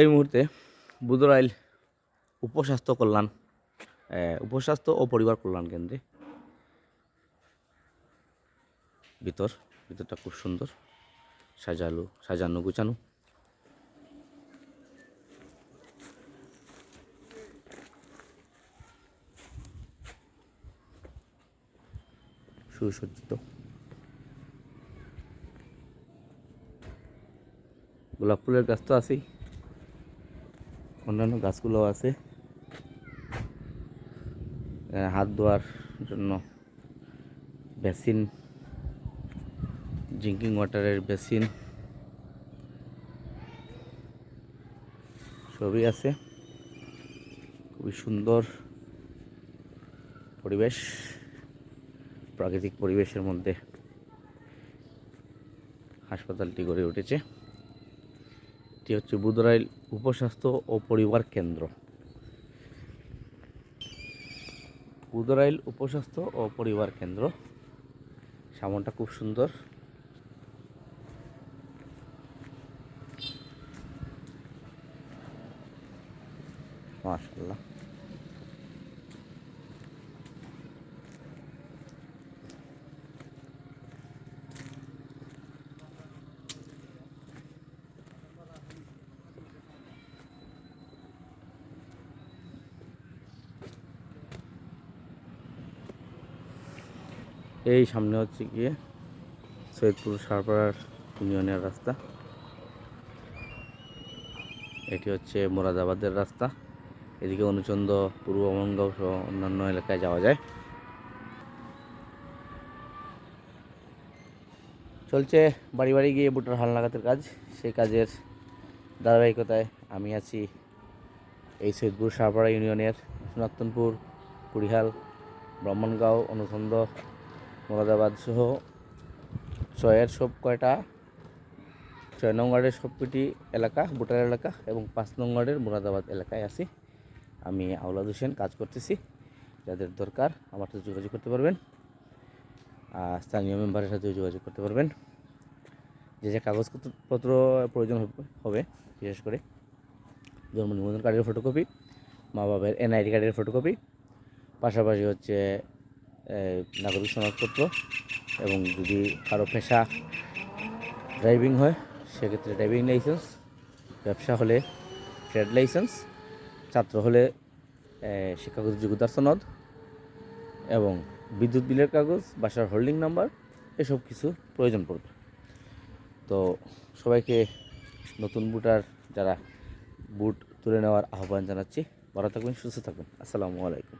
এই মুহূর্তে বুদরাইল উপস্বাস্থ্য কল্যাণ উপস্বাস্থ্য ও পরিবার কল্যাণ কেন্দ্রে। ভিতর, ভিতরটা খুব সুন্দর। সাজালো, সাজানো, গুছানো। সুসজ্জিত। গোলাপ ফুলের গাছ তো আছেই। অন্যান্য গাছগুলোও আছে। হাত ধোয়ার জন্য বেসিন, ড্রিঙ্কিং ওয়াটারের বেসিন সবই আছে। খুবই সুন্দর পরিবেশ, প্রাকৃতিক পরিবেশের মধ্যে হাসপাতালটি গড়ে উঠেছে। এটি হচ্ছে বুদরাইল উপস্বাস্থ্য ও পরিবার কেন্দ্র। বুদরাইল উপস্বাস্থ্য ও পরিবার কেন্দ্র। সামনটা খুব সুন্দর। মাশাল্লাহ এই সামনে হচ্ছে গিয়ে সৈয়দপুর সারপাড়ার ইউনিয়নের রাস্তা। এটি হচ্ছে মোরাদাবাদের রাস্তা। এদিকে অনুচন্দ, পূর্ব বঙ্গাও সহ অন্যান্য এলাকায় যাওয়া যায়। চলছে বাড়ি বাড়ি গিয়ে বুটার হাল লাগাতের কাজ। সেই কাজের ধারাবাহিকতায় আমি আছি এই সৈয়দপুর সারপাড়া ইউনিয়নের সনাতনপুর, কুড়িহাল, ব্রাহ্মণগাঁও অনুসন্দ মোরাদাবাদ সহ ছয়ের সব কয়টা? ছয় নং ওয়ার্ডের সবকটি এলাকা, ভোটার এলাকা এবং পাঁচ নং ওয়ার্ডের মুরাদাবাদ এলাকায় আছি। আমি আউলাদ হোসেন, কাজ করতেছি। যাদের দরকার আমার সাথে যোগাযোগ করতে পারবেন। আর স্থানীয় মেম্বারের সাথেও যোগাযোগ করতে পারবেন। যে যে কাগজপত্র প্রয়োজন হবে- বিশেষ করে জন্ম নিবন্ধন কার্ডের ফটোকপি মা বাবার এনআইডি কার্ডের ফটোকপি পাশাপাশি হচ্ছে নাগরিক সনদপত্র এবং যদি কারও পেশা ড্রাইভিং হয়, সেক্ষেত্রে ড্রাইভিং লাইসেন্স, ব্যবসা হলে ট্রেড লাইসেন্স, ছাত্র হলে শিক্ষাগত যোগ্যতার সনদ এবং বিদ্যুৎ বিলের কাগজ, বাসার হোল্ডিং নাম্বার, এসব কিছু প্রয়োজন পড়বে। তো সবাইকে নতুন বুটার যারা বুট তুলে নেওয়ার আহ্বান জানাচ্ছি, ভালো থাকবেন, সুস্থ থাকবেন। আসসালামু আলাইকুম।